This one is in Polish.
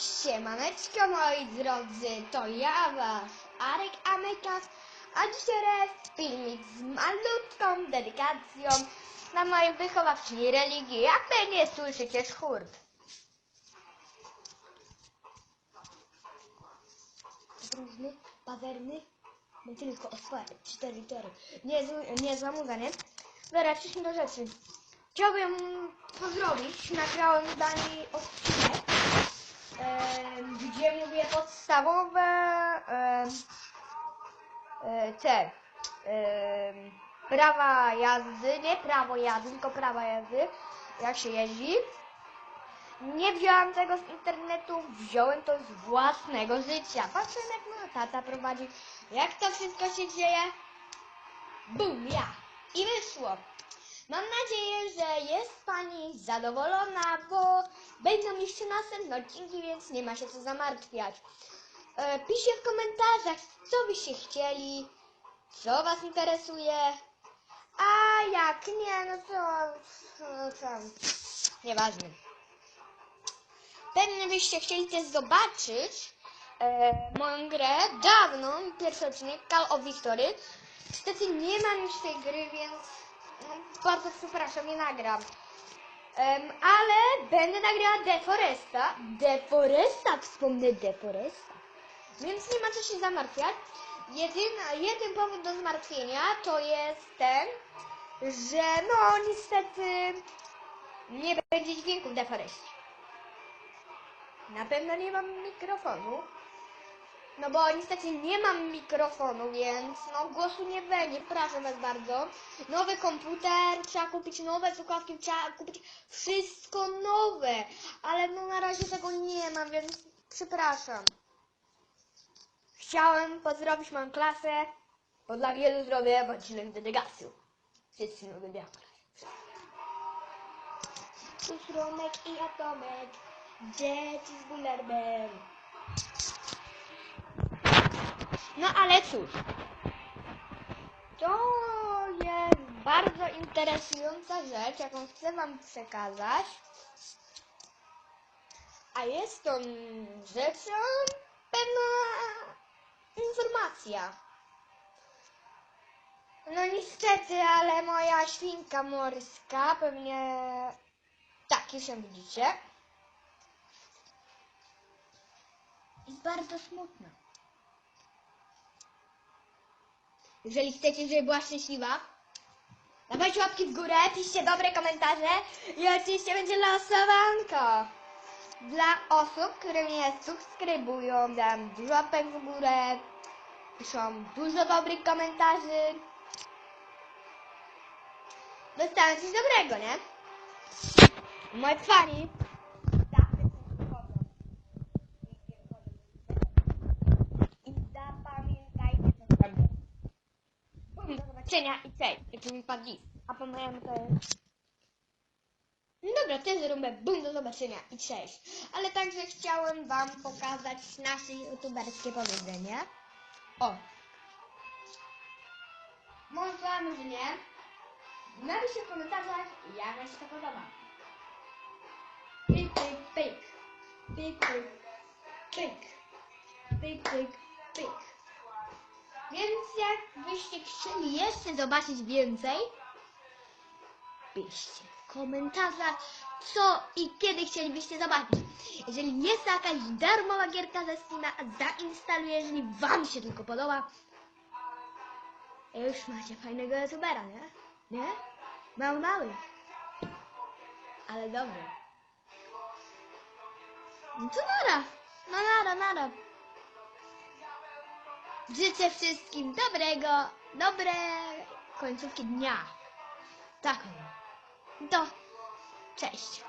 Siemaneczko moi drodzy, to ja wasz Arek Amekas, a dzisiaj jest filmik z malutką dedykacją na mojej wychowawczyni religii. Jak pewnie słyszycie szchurt. Różny, pazerny, no tylko o swoje cztery litery. Nie, nie zamówienie. Dobra, do rzeczy. Chciałbym pozdrowić, nagrałem z Dani odcinek gdzie mówię podstawowe e, te prawa jazdy, nie prawo jazdy, tylko prawa jazdy, jak się jeździ. Nie wziąłem tego z internetu, wziąłem to z własnego życia. Patrzę jak moja tata prowadzi, jak to wszystko się dzieje. Bum, ja. I wyszło. Mam nadzieję, że jest Pani zadowolona, bo będą jeszcze następne odcinki, więc nie ma się co zamartwiać. E, piszcie w komentarzach, co byście chcieli, co Was interesuje, a jak nie, no to, no to nieważne. Pewnie byście chcieli też zobaczyć e, moją grę, dawną, pierwszy odcinek, Call of Victory. Niestety nie mam już tej gry, więc bardzo przepraszam, nie nagram. Em, ale będę nagrała Deforesta. Deforesta, wspomnę Deforesta. Więc nie ma co się zamartwiać. Jedyna, jeden powód do zmartwienia to jest ten, że no niestety nie będzie dźwięku w Deforestie. Na pewno nie mam mikrofonu. No bo niestety nie mam mikrofonu, więc no głosu nie będzie, proszę was bardzo. Nowy komputer, trzeba kupić nowe słuchawki, trzeba kupić wszystko nowe. Ale no na razie tego nie mam, więc przepraszam. Chciałem pozdrowić moją klasę, bo dla wielu zrobię odcinek dedykacją. Wszyscy klasę. Tu Romek i Atomek, dzieci z. No ale cóż, to jest bardzo interesująca rzecz, jaką chcę Wam przekazać. A jest to rzeczą pewna informacja. No niestety, ale moja świnka morska, pewnie tak już ją widzicie, jest bardzo smutna. Jeżeli chcecie, żeby była szczęśliwa, dawajcie łapki w górę, piszcie dobre komentarze i oczywiście będzie losowanko. Dla osób, które mnie subskrybują, dam dużo łapek w górę, piszą dużo dobrych komentarzy. Dostaną coś dobrego, nie? Moi fani Zobaczenia i cześć. Jak mi padł list. A po mojemu to jest... No dobra, też zrobię bum, do zobaczenia i cześć. Ale także chciałem wam pokazać nasze youtuberskie powiedzenie. O! Może, może nie. Napiszcie w komentarzach, jak wam się to podoba. Pyk, pyk, pyk. Pyk, pyk, pyk. Pyk, pyk, pyk. Więc jakbyście chcieli jeszcze zobaczyć więcej, piszcie w komentarzach, co i kiedy chcielibyście zobaczyć. Jeżeli jest jakaś darmowa gierka ze Steama, zainstaluję, jeżeli wam się tylko podoba. Już macie fajnego youtubera, nie? Nie? Mały, mały. Ale dobry. No to nara. No nara, nara. Życzę wszystkim dobrego, dobre końcówki dnia. Tak. To cześć.